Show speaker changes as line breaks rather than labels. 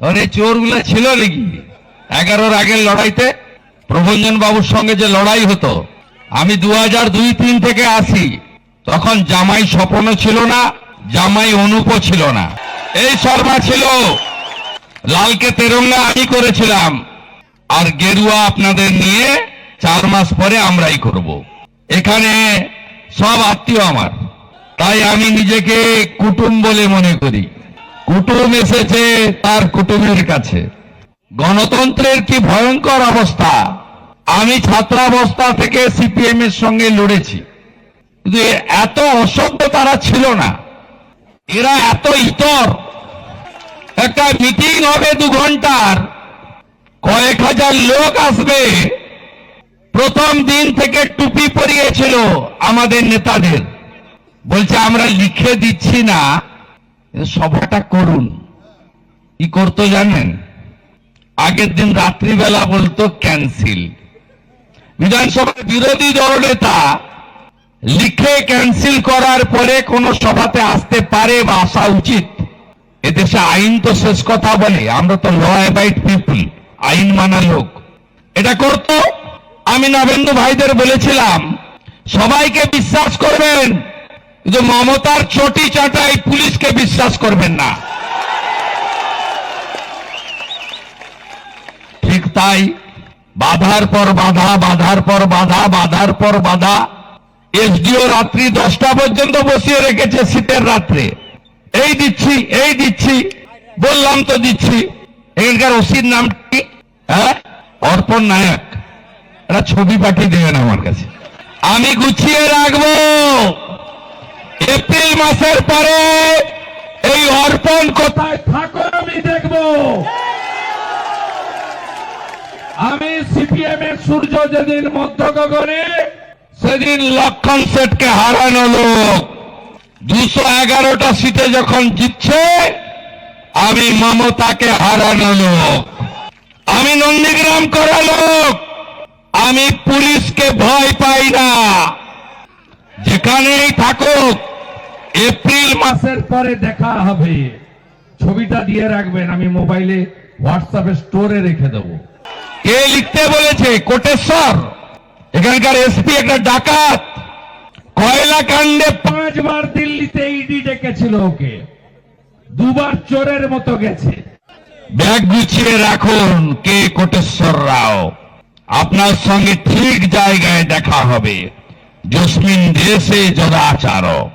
তখন চোরগুলো ছিল নাকি? এগারোর আগের লড়াইতে প্রভঞ্জন বাবুর সঙ্গে যে লড়াই হতো, আমি দু হাজার দুই তিন থেকে আসি। তখন জামাই স্বপনও ছিল না, জামাই অনুপও ছিল না। এই শর্মা ছিল। লালকে তেরঙ্গা আমি করেছিলাম। আর গেরুয়া আপনাদের নিয়ে চার মাস পরে আমরাই করব। এখানে সব আত্মীয় আমার। তাই আমি নিজেকে কুটুম বলে মনে করি। কুটুম এসেছে তার কুটুমের কাছে। গণতন্ত্রের কি ভয়ঙ্কর অবস্থা? আমি ছাত্রাবস্থা থেকে সিপিএম এর সঙ্গে লড়েছি। এত অসভ্য তারা ছিল না। এরা এত ইতর। একটা মিটিং হবে দু ঘণ্টার। কয়েক হাজার লোক আসবে। প্রথম দিন থেকে টুপি পরিয়েছিল আমাদের নেতাদের। বলছে, আমরা লিখে দিচ্ছি না। সভাটা করুন। কি করতো জানেন? আগের দিন রাত্রিবেলা বলতো ক্যান্সিল বিধানসভার বিরোধী দল নেতা লিখে ক্যান্সেল করার পরে কোন সভাতে আসতে পারে বা আসা উচিত। এদেশে আইন তো শেষ কথা বলে, আমরা তো ল অ্যাবাইড পিপল আইন মানা লোক। এটা করতো? আমি নবেন্দু ভাইদের বলেছিলাম, সবাইকে বিশ্বাস করবেন কিন্তু মমতার চটি চাটাই পুলিশকে বিশ্বাস করবেন না। ঠিক তাই বাধার পর বাধা, বাধার পর বাধা, বাধার পর বাধা এসডিও রাত্রি দশটা পর্যন্ত বসিয়ে রেখেছে শীতের রাত্রে। এই দিচ্ছি এই দিচ্ছি, বললাম তো দিচ্ছি। এখানকার ওসির নাম কি? হ্যাঁ? অর্পণ নায়ক। একটা ছবি পাঠিয়ে দেবেন আমার কাছে। আমি গুছিয়ে রাখব। এপ্রিল মাসের পরে এই অর্পণ কোথায় থাকো, আমি দেখব। আমি সিপিএম এর সূর্য যেদিন মধ্য গগনে সেদিন লক্ষণ সেটকে হারানো লোক। দুশো এগারোটা সিটে যখন জিতছে, আমি মমতাকে হারানো লোক। আমি নন্দীগ্রাম করা লোক। আমি পুলিশকে ভয় পাই না। যেখানেই থাকুক এপ্রিল মাসের পরে দেখা হবে। ছবিটা দিয়ে রাখবেন, আমি মোবাইলে হোয়াটসঅ্যাপে স্টোরে রেখে দেবো। কে লিখতে বলেছে? কোটেশ্বর। এখানকার এসপি একটা ডাকাত। কয়লা কাণ্ডে পাঁচবার দিল্লিতে ইডি ডেকেছিল ওকে। দুবার চোরের মতো গেছে। ব্যাগ গুছিয়ে রাখুন, কে কোটেশ্বর রাও। আপনার সঙ্গে ঠিক জায়গায় দেখা হবে। জসমিন দেশে যদাচার